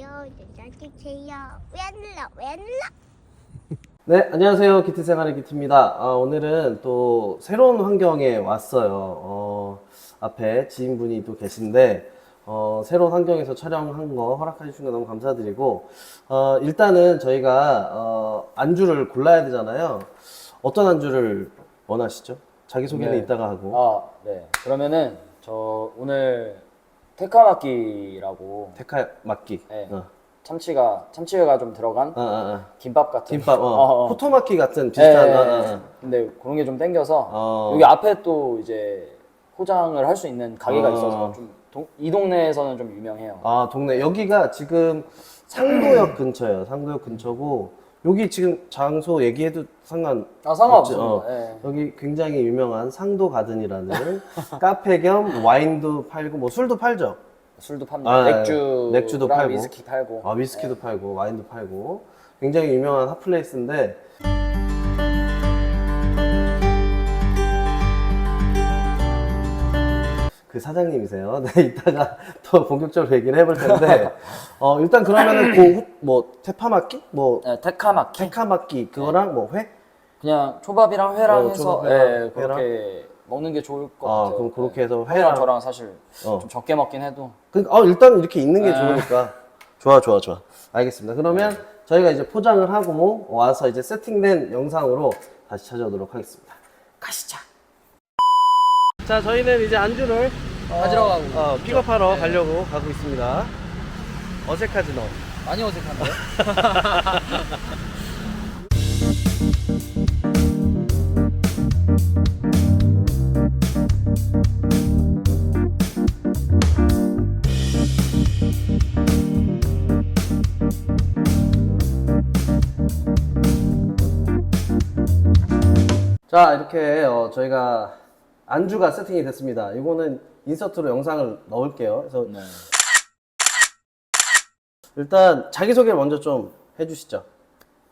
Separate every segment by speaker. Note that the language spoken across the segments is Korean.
Speaker 1: 좋아요 눌러주세요 왜 눌러 왜 눌러
Speaker 2: 네, 안녕하세요. 기트 생활의 기트입니다. 아, 오늘은 또 새로운 환경에 왔어요. 어, 앞에 지인분이 또 계신데, 어, 새로운 환경에서 촬영한 거 허락해 주신 거 너무 감사드리고, 어, 일단은 저희가, 어, 안주를 골라야 되잖아요. 어떤 안주를 원하시죠? 자기소개는
Speaker 3: 네.
Speaker 2: 이따가 하고.
Speaker 3: 아, 네. 그러면은 저 오늘 테카마키라고
Speaker 2: 테카 막기.
Speaker 3: 네.
Speaker 2: 어.
Speaker 3: 참치가 참치회가 좀 들어간
Speaker 2: 어, 어, 어.
Speaker 3: 김밥 같은
Speaker 2: 김밥, 어.
Speaker 3: 어, 어.
Speaker 2: 포토마키 같은 비슷한,
Speaker 3: 네,
Speaker 2: 어,
Speaker 3: 네,
Speaker 2: 어,
Speaker 3: 네.
Speaker 2: 어.
Speaker 3: 근데 그런 게 좀 땡겨서
Speaker 2: 어.
Speaker 3: 여기 앞에 또 이제 포장을 할 수 있는 가게가
Speaker 2: 어.
Speaker 3: 있어서 좀 이 동네에서는 좀 유명해요.
Speaker 2: 아, 동네. 여기가 지금 상도역 근처예요. 상도역 근처고, 여기 지금 장소 얘기해도 상관,
Speaker 3: 아, 상관없습니다.
Speaker 2: 어.
Speaker 3: 예.
Speaker 2: 여기 굉장히 유명한 상도 가든이라는 카페 겸 와인도 팔고, 뭐 술도 팔죠.
Speaker 3: 술도 팝니다.
Speaker 2: 아,
Speaker 3: 맥주,
Speaker 2: 맥주도 팔고.
Speaker 3: 위스키 팔고.
Speaker 2: 아, 위스키도 팔고, 와인도 팔고. 굉장히 유명한 핫플레이스인데, 그 사장님이세요. 네, 이따가 또 본격적으로 얘기를 해볼 텐데, 어, 일단 그러면은 그, 후- 뭐, 테파마키? 뭐,
Speaker 3: 네, 테카마키.
Speaker 2: 테카마키, 그거랑 뭐, 회?
Speaker 3: 그냥 초밥이랑 회랑
Speaker 2: 어,
Speaker 3: 해서
Speaker 2: 초밥이랑
Speaker 3: 예, 그렇게 먹는 게 좋을 것
Speaker 2: 아,
Speaker 3: 같아요.
Speaker 2: 그럼 그렇게
Speaker 3: 네.
Speaker 2: 해서
Speaker 3: 회랑
Speaker 2: 회랑.
Speaker 3: 저랑 사실
Speaker 2: 어.
Speaker 3: 좀 적게 먹긴 해도
Speaker 2: 그러니까, 어, 일단 이렇게 있는 게
Speaker 3: 네.
Speaker 2: 좋으니까. 좋아, 좋아, 좋아. 알겠습니다. 그러면 저희가 이제 포장을 하고 와서 이제 세팅된 영상으로 다시 찾아오도록 하겠습니다. 가시죠. 자, 저희는 이제 안주를
Speaker 3: 가지러 가고
Speaker 2: 어, 픽업하러 가려고 가고 있습니다. 어색하지 너.
Speaker 3: 많이 어색한데?
Speaker 2: 자, 이렇게 어, 저희가 안주가 세팅이 됐습니다. 이거는 인서트로 영상을 넣을게요. 그래서
Speaker 3: 네.
Speaker 2: 일단 자기소개를 먼저 좀 해주시죠.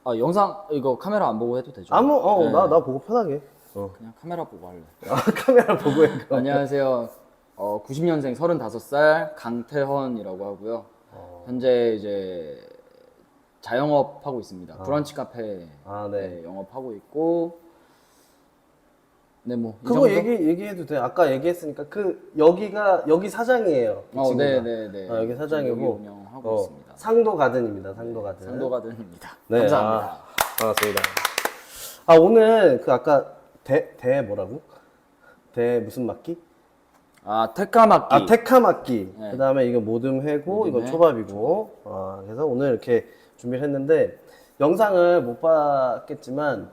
Speaker 3: 아 영상 이거 카메라 안 보고 해도 되죠?
Speaker 2: 아무, 어,
Speaker 3: 네.
Speaker 2: 나, 나 보고 편하게. 어.
Speaker 3: 그냥 카메라 보고 할래.
Speaker 2: 아, 카메라 보고 해. 그럼.
Speaker 3: 안녕하세요. 어, 90년생 35살 강태헌이라고 하고요.
Speaker 2: 어.
Speaker 3: 현재 이제 자영업 하고 있습니다. 브런치 카페
Speaker 2: 아, 네.
Speaker 3: 네, 영업하고 있고 네, 뭐 이
Speaker 2: 그거
Speaker 3: 정도?
Speaker 2: 얘기, 얘기해도 돼. 아까 얘기했으니까 그, 여기가, 여기 사장이에요. 이
Speaker 3: 어,
Speaker 2: 친구가.
Speaker 3: 네, 네, 네.
Speaker 2: 어, 여기 사장이고.
Speaker 3: 여기 운영하고
Speaker 2: 어,
Speaker 3: 있습니다.
Speaker 2: 상도 가든입니다. 상도 가든.
Speaker 3: 상도가든입니다.
Speaker 2: 네,
Speaker 3: 감사합니다.
Speaker 2: 아, 반갑습니다. 아, 오늘 그 아까 대, 대 뭐라고? 대 무슨 막기?
Speaker 3: 아, 테카마키.
Speaker 2: 아, 테카 막기.
Speaker 3: 네.
Speaker 2: 그 다음에 이거 모듬 회고, 이거
Speaker 3: 모듬회.
Speaker 2: 초밥이고. 아, 그래서 오늘 이렇게 준비를 했는데, 영상을 못 봤겠지만,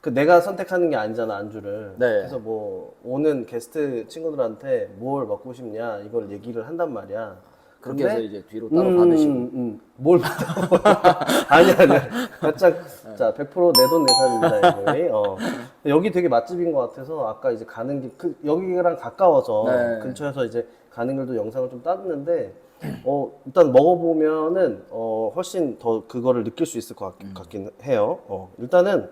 Speaker 2: 그 내가 선택하는 게 아니잖아, 안주를.
Speaker 3: 네.
Speaker 2: 그래서 뭐, 오는 게스트 친구들한테 뭘 먹고 싶냐, 이걸 얘기를 한단 말이야.
Speaker 3: 그렇게
Speaker 2: 근데
Speaker 3: 해서 이제 뒤로 따로
Speaker 2: 음,
Speaker 3: 받으시고.
Speaker 2: 음, 음. 뭘 받아? 아니, 아니. 바짝, 자, 100% 내 돈 내산입니다, 여기. 어. 여기 되게 맛집인 것 같아서 아까 이제 가는 길, 그, 여기랑 가까워서
Speaker 3: 네.
Speaker 2: 근처에서 이제 가는 길도 영상을 좀 따는데, 어, 일단 먹어보면은, 어, 훨씬 더 그거를 느낄 수 있을 것
Speaker 3: 음.
Speaker 2: 같, 긴 해요. 어, 일단은,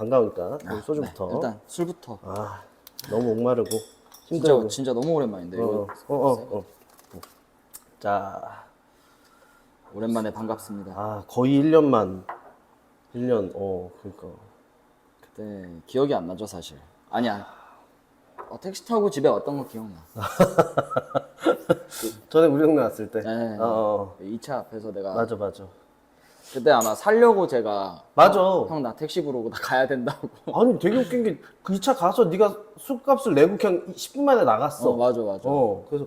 Speaker 2: 반가우니까, 우리 소주부터.
Speaker 3: 네, 일단 술부터.
Speaker 2: 아, 너무 목마르고,
Speaker 3: 진짜
Speaker 2: 힘들고.
Speaker 3: 진짜 너무 오랜만인데
Speaker 2: 어,
Speaker 3: 이거
Speaker 2: 어, 어, 어. 자,
Speaker 3: 오랜만에 반갑습니다.
Speaker 2: 아, 거의 1년만. 1년, 어, 그니까.
Speaker 3: 그때 기억이 안 나죠 사실. 아니야. 어, 택시 타고 집에 왔던 거 기억나.
Speaker 2: 전에 우리 동네 왔을 때.
Speaker 3: 네.
Speaker 2: 어, 어.
Speaker 3: 2차 앞에서 내가
Speaker 2: 맞아, 맞아.
Speaker 3: 그때 아마 살려고 제가
Speaker 2: 맞아.
Speaker 3: 형 나 택시 부르고 나 가야 된다고.
Speaker 2: 아니, 되게 웃긴 게, 그 2차 가서 네가 술값을 내고 그냥 10분 만에 나갔어.
Speaker 3: 어 맞아 맞아.
Speaker 2: 어, 그래서,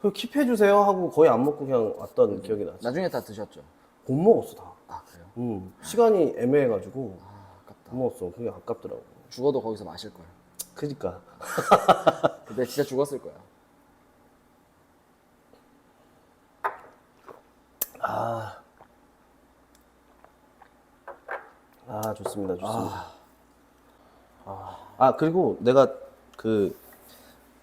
Speaker 2: 그 킵해 주세요 하고 거의 안 먹고 그냥 왔던 기억이 나지.
Speaker 3: 나중에 다 드셨죠?
Speaker 2: 못 먹었어, 다.
Speaker 3: 아 그래요?
Speaker 2: 음, 시간이 애매해가지고
Speaker 3: 아 아깝다.
Speaker 2: 못 먹었어. 그게 아깝더라고.
Speaker 3: 죽어도 거기서 마실 거야.
Speaker 2: 그니까.
Speaker 3: 그때 진짜 죽었을 거야.
Speaker 2: 아. 아, 좋습니다. 좋습니다. 아, 아, 그리고 내가 그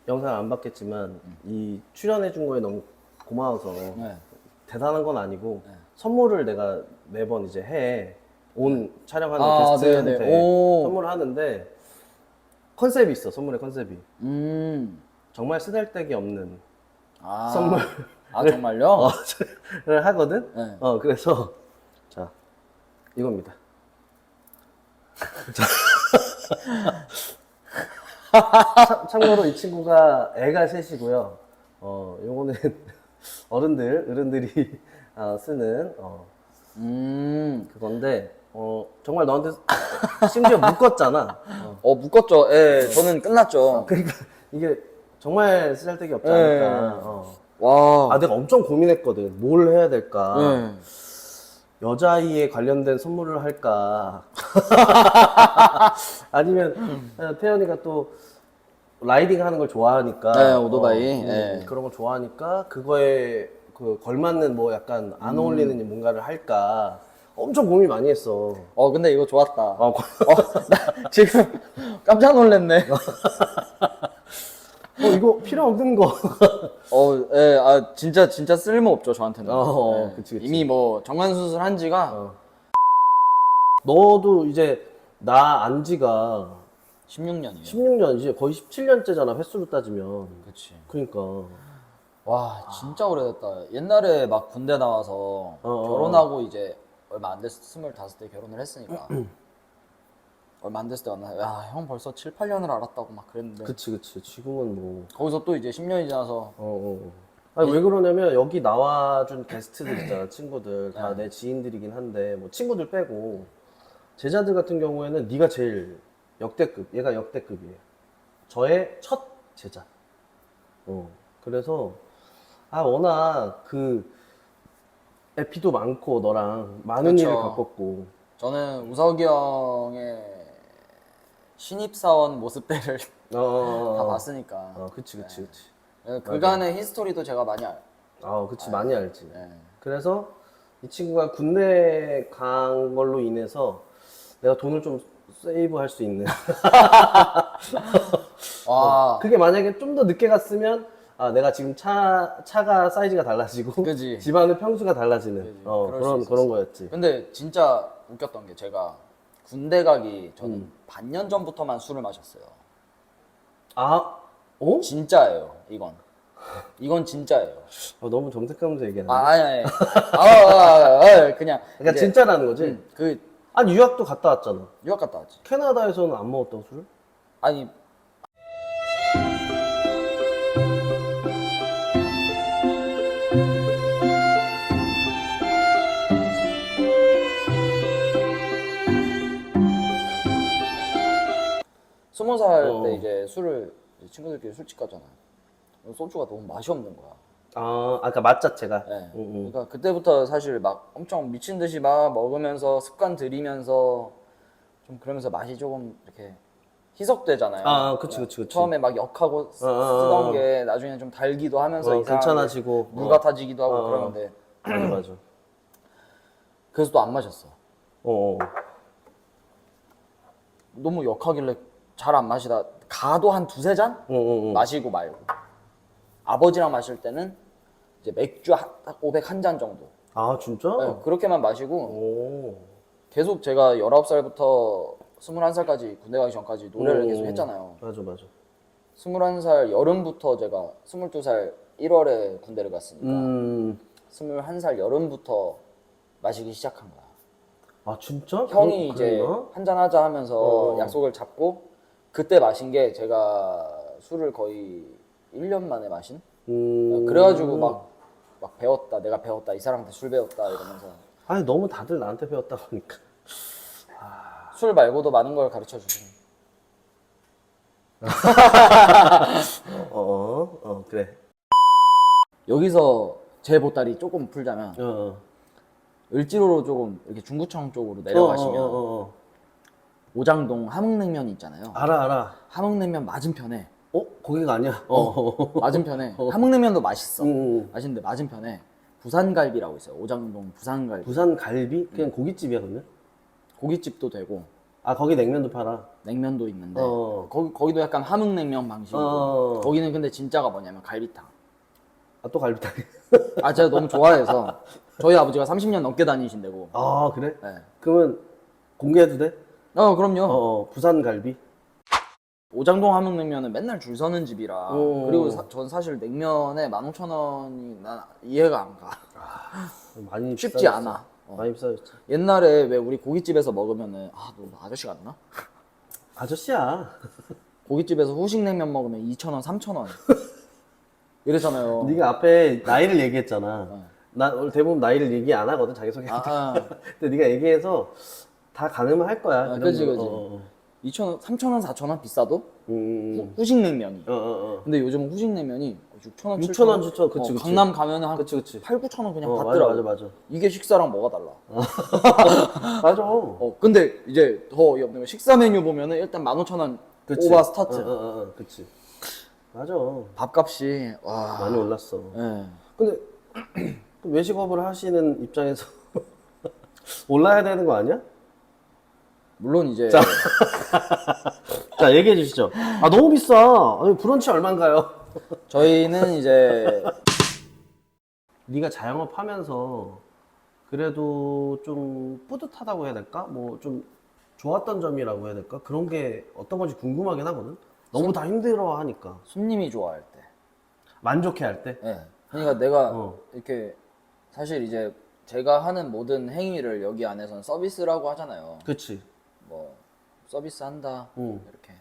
Speaker 2: 영상 안 봤겠지만 이 출연해 준 거에 너무 고마워서
Speaker 3: 네.
Speaker 2: 대단한 건 아니고
Speaker 3: 네.
Speaker 2: 선물을 내가 매번 이제 해. 온 촬영하는
Speaker 3: 아,
Speaker 2: 게스트한테
Speaker 3: 네네. 오.
Speaker 2: 선물을 하는데 컨셉이 있어. 선물의 컨셉이.
Speaker 3: 음.
Speaker 2: 정말 쓰잘데기 없는
Speaker 3: 아.
Speaker 2: 선물
Speaker 3: 아 정말요?
Speaker 2: 어, 를 하거든.
Speaker 3: 네.
Speaker 2: 어 그래서 자 이겁니다. 참, 참고로 이 친구가 애가 셋이고요. 어 요거는 어른들 어른들이 어, 쓰는 어,
Speaker 3: 음.
Speaker 2: 그건데 어 정말 너한테 심지어 묶었잖아. 어.
Speaker 3: 어 묶었죠. 예, 저는 끝났죠.
Speaker 2: 그러니까 이게 정말 쓰잘데기 없지
Speaker 3: 네.
Speaker 2: 않을까. 어.
Speaker 3: 와.
Speaker 2: 아 내가 엄청 고민했거든. 뭘 해야 될까.
Speaker 3: 네.
Speaker 2: 여자아이에 관련된 선물을 할까? 아니면 어, 태연이가 또 라이딩 하는 걸 좋아하니까
Speaker 3: 네, 오토바이.
Speaker 2: 음,
Speaker 3: 네.
Speaker 2: 그런 걸 좋아하니까 그거에 그 걸맞는 뭐 약간
Speaker 3: 음.
Speaker 2: 안 어울리는 뭔가를 할까? 엄청 고민 많이 했어.
Speaker 3: 어 근데 이거 좋았다.
Speaker 2: 어,
Speaker 3: 어, 나 지금 깜짝 놀랐네.
Speaker 2: 어, 이거 필요 없는 거.
Speaker 3: 어, 예, 아 진짜 진짜 쓸모 없죠 저한테는.
Speaker 2: 어, 어,
Speaker 3: 예.
Speaker 2: 그치, 그치.
Speaker 3: 이미 뭐 정관 수술 한 지가
Speaker 2: 어. 너도 이제 나 안지가
Speaker 3: 16년이에요.
Speaker 2: 16년 이제 거의 17년째잖아 횟수로 따지면.
Speaker 3: 그렇지.
Speaker 2: 그러니까.
Speaker 3: 와 진짜 오래됐다. 옛날에 막 군대 나와서
Speaker 2: 어, 어.
Speaker 3: 결혼하고 이제 얼마 안 됐을 때 스물다섯 때 결혼을 했으니까 얼마 안 됐을 때 만나 야 형 벌써 7, 8년을 알았다고 막 그랬는데.
Speaker 2: 그치 그치. 지금은 뭐.
Speaker 3: 거기서 또 이제 10년이 지나서.
Speaker 2: 어, 어. 아니, 왜 그러냐면 여기 나와준 게스트들 있잖아 친구들. 다 내 지인들이긴 한데 뭐 친구들 빼고. 제자들 같은 경우에는 네가 제일 역대급 얘가 역대급이에요. 저의 첫 제자. 어. 그래서 아 워낙 그 에피도 많고 너랑 많은
Speaker 3: 그쵸.
Speaker 2: 일을 겪었고.
Speaker 3: 저는 우석이 형의 신입사원 모습들을
Speaker 2: 어, 어,
Speaker 3: 다
Speaker 2: 어.
Speaker 3: 봤으니까
Speaker 2: 어 그치 그치 그치
Speaker 3: 예, 그간의 히스토리도 제가 많이 알.
Speaker 2: 아 그치 많이 알지
Speaker 3: 예.
Speaker 2: 그래서 이 친구가 군대 간 걸로 인해서 내가 돈을 좀 세이브 할 수 있는.
Speaker 3: 와,
Speaker 2: 그게 만약에 좀 더 늦게 갔으면 아 내가 지금 차 차가 사이즈가 달라지고
Speaker 3: 그지.
Speaker 2: 집안의 평수가 달라지는
Speaker 3: 그지.
Speaker 2: 어,
Speaker 3: 그럴
Speaker 2: 그런
Speaker 3: 수
Speaker 2: 그런
Speaker 3: 있었어.
Speaker 2: 거였지.
Speaker 3: 근데 진짜 웃겼던 게 제가 군대 가기 저는
Speaker 2: 음.
Speaker 3: 반년 전부터만 술을 마셨어요.
Speaker 2: 아, 어?
Speaker 3: 진짜예요, 이건. 이건 진짜예요.
Speaker 2: 어, 너무 정색하면서 얘기하네.
Speaker 3: 아, 아니, 아니. 아, 아, 아, 아, 그냥.
Speaker 2: 그러니까
Speaker 3: 이제,
Speaker 2: 진짜라는 거지.
Speaker 3: 음, 그,
Speaker 2: 아니 유학도 갔다 왔잖아.
Speaker 3: 유학 갔다 왔지.
Speaker 2: 캐나다에서는 안 먹었다고 술?
Speaker 3: 아니, 스무 살
Speaker 2: 어.
Speaker 3: 때 이제 술을 이제 친구들끼리 술집 갔잖아. 소주가 너무 맛이 없는 거야.
Speaker 2: 아, 아까 맛 자체가.
Speaker 3: 네.
Speaker 2: 응, 응.
Speaker 3: 그러니까 그때부터 사실 막 엄청 미친 듯이 막 먹으면서 습관 들이면서 좀 그러면서 맛이 조금 이렇게 희석되잖아요.
Speaker 2: 아, 그치, 그치, 그치.
Speaker 3: 처음에 막 역하고 쓰-
Speaker 2: 어, 어, 어.
Speaker 3: 쓰던 게 나중에 좀 달기도 하면서
Speaker 2: 어,
Speaker 3: 이상하게
Speaker 2: 괜찮아지고.
Speaker 3: 물
Speaker 2: 어.
Speaker 3: 같아지기도 하고
Speaker 2: 어, 어.
Speaker 3: 그러는데
Speaker 2: 맞아 맞아.
Speaker 3: 그래서 또 안 마셨어.
Speaker 2: 어, 어.
Speaker 3: 너무 역하길래 잘 안 마시다 가도 한 두세 잔
Speaker 2: 어, 어, 어.
Speaker 3: 마시고 말고 아버지랑 마실 때는 이제 맥주 500 한 잔 정도
Speaker 2: 아 진짜?
Speaker 3: 네, 그렇게만 마시고
Speaker 2: 오.
Speaker 3: 계속 제가 19살부터 21살까지 군대 가기 전까지 노래를
Speaker 2: 음.
Speaker 3: 계속 했잖아요.
Speaker 2: 맞아 맞아.
Speaker 3: 21살 여름부터 제가 22살 1월에 군대를 갔으니까
Speaker 2: 음.
Speaker 3: 21살 여름부터 마시기 시작한 거야.
Speaker 2: 아 진짜?
Speaker 3: 형이
Speaker 2: 그-
Speaker 3: 이제
Speaker 2: 그랬나?
Speaker 3: 한잔 하자 하면서
Speaker 2: 어.
Speaker 3: 약속을 잡고 그때 마신 게 제가 술을 거의 1년 만에 마신?
Speaker 2: 음.
Speaker 3: 그래가지고 막, 막 배웠다, 내가 배웠다, 이 사람한테 술 배웠다 이러면서
Speaker 2: 아니 너무 다들 나한테 배웠다 보니까.
Speaker 3: 술 말고도 많은 걸 가르쳐 주신
Speaker 2: 어, 어, 어 그래.
Speaker 3: 여기서 제 보따리 조금 풀자면
Speaker 2: 어, 어.
Speaker 3: 을지로로 조금 이렇게 중구청 쪽으로
Speaker 2: 어,
Speaker 3: 내려가시면
Speaker 2: 어, 어, 어.
Speaker 3: 오장동 함흥냉면 있잖아요.
Speaker 2: 알아 알아.
Speaker 3: 함흥냉면 맞은편에
Speaker 2: 어 거기가 아니야. 어. 어.
Speaker 3: 맞은편에 함흥냉면도 맛있어.
Speaker 2: 음, 음.
Speaker 3: 맛있는데 맞은편에 부산갈비라고 있어요. 오장동 부산갈비.
Speaker 2: 부산 갈비? 그냥 고깃집이야 그러면?
Speaker 3: 고깃집도 되고
Speaker 2: 아 거기 냉면도 팔아.
Speaker 3: 냉면도 있는데
Speaker 2: 어.
Speaker 3: 거기 거기도 약간 함흥냉면 방식이고
Speaker 2: 어.
Speaker 3: 거기는 근데 진짜가 뭐냐면 갈비탕.
Speaker 2: 아 또 갈비탕.
Speaker 3: 아 제가 너무 좋아해서 저희 아버지가 30년 넘게 다니신데고.
Speaker 2: 아 그래?
Speaker 3: 네.
Speaker 2: 그러면 공개해도 돼?
Speaker 3: 어 그럼요.
Speaker 2: 어, 어 부산 갈비.
Speaker 3: 오장동 함흥냉면은 맨날 줄 서는 집이라
Speaker 2: 오.
Speaker 3: 그리고 사- 전 사실 냉면에 15,000원이 난 이해가 안 가.
Speaker 2: 많이
Speaker 3: 쉽지
Speaker 2: 비싸졌어.
Speaker 3: 않아. 어.
Speaker 2: 많이 비싸졌지.
Speaker 3: 옛날에 왜 우리 고깃집에서 먹으면은 아너 아저씨 같나?
Speaker 2: 아저씨야.
Speaker 3: 고깃집에서 후식냉면 먹으면 2,000원, 3,000원 이랬잖아요.
Speaker 2: 네가 앞에 나이를 얘기했잖아.
Speaker 3: 어.
Speaker 2: 난 원래 대부분 나이를 얘기 안 하거든 자기 소개.
Speaker 3: 아, 아.
Speaker 2: 근데 네가 얘기해서 다 가늠을 할 거야.
Speaker 3: 아, 그지,
Speaker 2: 거.
Speaker 3: 그지.
Speaker 2: 어, 어, 어.
Speaker 3: 2,000원, 3,000원, 4,000원 비싸도
Speaker 2: 음, 음, 음.
Speaker 3: 후, 후식냉면이.
Speaker 2: 어, 어, 어.
Speaker 3: 근데 요즘 후식냉면이 6,000원,
Speaker 2: 6,000원,
Speaker 3: 7,000원?
Speaker 2: 7,000원. 그치,
Speaker 3: 어,
Speaker 2: 그치.
Speaker 3: 강남 가면은 한
Speaker 2: 그치, 그치.
Speaker 3: 8, 9,000원 그냥
Speaker 2: 어, 맞아,
Speaker 3: 받더라고.
Speaker 2: 맞아, 맞아.
Speaker 3: 이게 식사랑 뭐가 달라?
Speaker 2: 맞아.
Speaker 3: 어, 근데 이제 더 어이없는 건 식사 메뉴 보면은 일단 15,000원
Speaker 2: 그치.
Speaker 3: 오바 스타트.
Speaker 2: 어, 어, 어, 어, 그치. 맞아.
Speaker 3: 밥값이 와.
Speaker 2: 많이 올랐어.
Speaker 3: 예.
Speaker 2: 근데 그 외식업을 하시는 입장에서 올라야 되는 거 아니야?
Speaker 3: 물론 이제
Speaker 2: 자, 얘기해 주시죠. 아, 너무 비싸. 아니, 브런치 얼마인가요?
Speaker 3: 저희는 이제
Speaker 2: 네가 자영업 하면서 그래도 좀 뿌듯하다고 해야 될까? 뭐 좀 좋았던 점이라고 해야 될까? 그런 게 어떤 건지 궁금하긴 하거든. 너무 다 힘들어 하니까.
Speaker 3: 손님이 좋아할 때.
Speaker 2: 만족해 할 때.
Speaker 3: 예. 그러니까 내가
Speaker 2: 어.
Speaker 3: 이렇게 사실 이제 제가 하는 모든 행위를 여기 안에서는 서비스라고 하잖아요.
Speaker 2: 그치.
Speaker 3: 뭐 서비스 한다
Speaker 2: 응.
Speaker 3: 이렇게.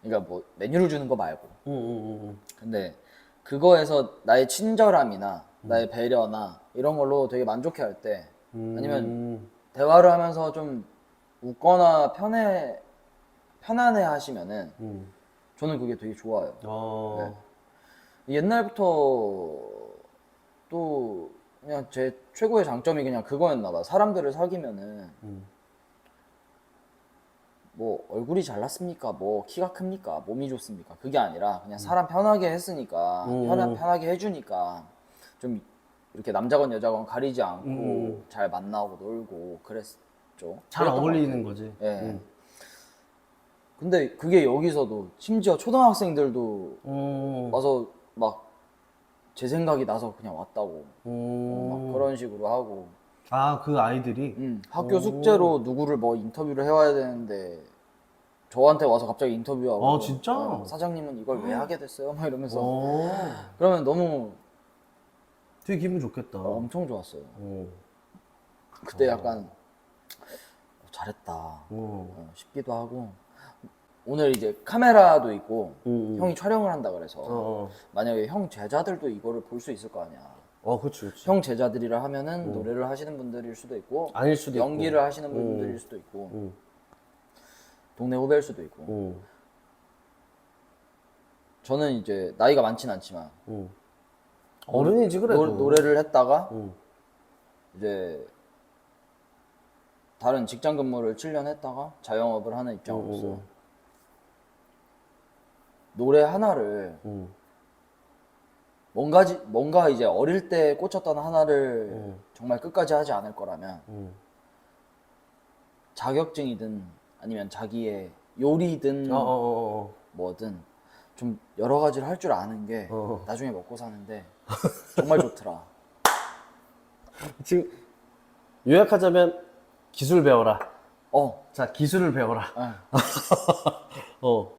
Speaker 3: 그러니까 뭐 메뉴를 주는 거 말고.
Speaker 2: 응, 응, 응.
Speaker 3: 근데 그거에서 나의 친절함이나 나의 배려나 이런 걸로 되게 만족해 할 때
Speaker 2: 음.
Speaker 3: 아니면 대화를 하면서 좀 웃거나 편해 편안해 하시면은
Speaker 2: 음.
Speaker 3: 저는 그게 되게 좋아요.
Speaker 2: 어.
Speaker 3: 옛날부터 또 그냥 제 최고의 장점이 그냥 그거였나 봐. 사람들을 사귀면은
Speaker 2: 음.
Speaker 3: 뭐 얼굴이 잘났습니까? 뭐 키가 큽니까? 몸이 좋습니까? 그게 아니라 그냥 사람 편하게 했으니까
Speaker 2: 음.
Speaker 3: 편하, 편하게 해주니까 좀 이렇게 남자건 여자건 가리지 않고
Speaker 2: 음.
Speaker 3: 잘 만나고 놀고 그랬죠.
Speaker 2: 잘
Speaker 3: 그랬던
Speaker 2: 어울리는 거지.
Speaker 3: 같아요. 예.
Speaker 2: 음.
Speaker 3: 근데 그게 여기서도 심지어 초등학생들도
Speaker 2: 음.
Speaker 3: 와서 막 제 생각이 나서 그냥 왔다고
Speaker 2: 음.
Speaker 3: 막 그런 식으로 하고
Speaker 2: 아, 그 아이들이?
Speaker 3: 음, 학교
Speaker 2: 오.
Speaker 3: 숙제로 누구를 뭐 인터뷰를 해와야 되는데 저한테 와서 갑자기 인터뷰하고
Speaker 2: 아, 진짜?
Speaker 3: 어, 사장님은 이걸 왜 하게 됐어요? 막 이러면서
Speaker 2: 어.
Speaker 3: 그러면 너무
Speaker 2: 되게 기분 좋겠다.
Speaker 3: 어, 엄청 좋았어요
Speaker 2: 어.
Speaker 3: 그때 약간 어, 잘했다
Speaker 2: 어.
Speaker 3: 어, 싶기도 하고 오늘 이제 카메라도 있고
Speaker 2: 음, 음.
Speaker 3: 형이 촬영을 한다 그래서
Speaker 2: 어, 어.
Speaker 3: 만약에 형 제자들도 이거를 볼 수 있을 거 아니야
Speaker 2: 어, 그치, 그치.
Speaker 3: 형 제자들이라 하면은 노래를 하시는 분들일 수도 있고
Speaker 2: 아닐 수도 있고.
Speaker 3: 연기를 하시는
Speaker 2: 음.
Speaker 3: 분들일 수도 있고
Speaker 2: 음.
Speaker 3: 동네 후배일 수도 있고
Speaker 2: 음.
Speaker 3: 저는 이제 나이가 많진 않지만
Speaker 2: 음. 어른이지, 그래도.
Speaker 3: 노, 노래를 했다가
Speaker 2: 음.
Speaker 3: 이제 다른 직장 근무를 7년 했다가 자영업을 하는 입장으로서. 노래 하나를
Speaker 2: 음.
Speaker 3: 뭔가 지- 뭔가 이제 어릴 때 꽂혔던 하나를
Speaker 2: 음.
Speaker 3: 정말 끝까지 하지 않을 거라면
Speaker 2: 음.
Speaker 3: 자격증이든 아니면 자기의 요리든
Speaker 2: 어, 어, 어, 어.
Speaker 3: 뭐든 좀 여러 가지를 할 줄 아는 게
Speaker 2: 어.
Speaker 3: 나중에 먹고 사는데 정말 좋더라.
Speaker 2: 지금 요약하자면 기술 배워라.
Speaker 3: 어,
Speaker 2: 자, 기술을 배워라.
Speaker 3: 예.
Speaker 2: 어.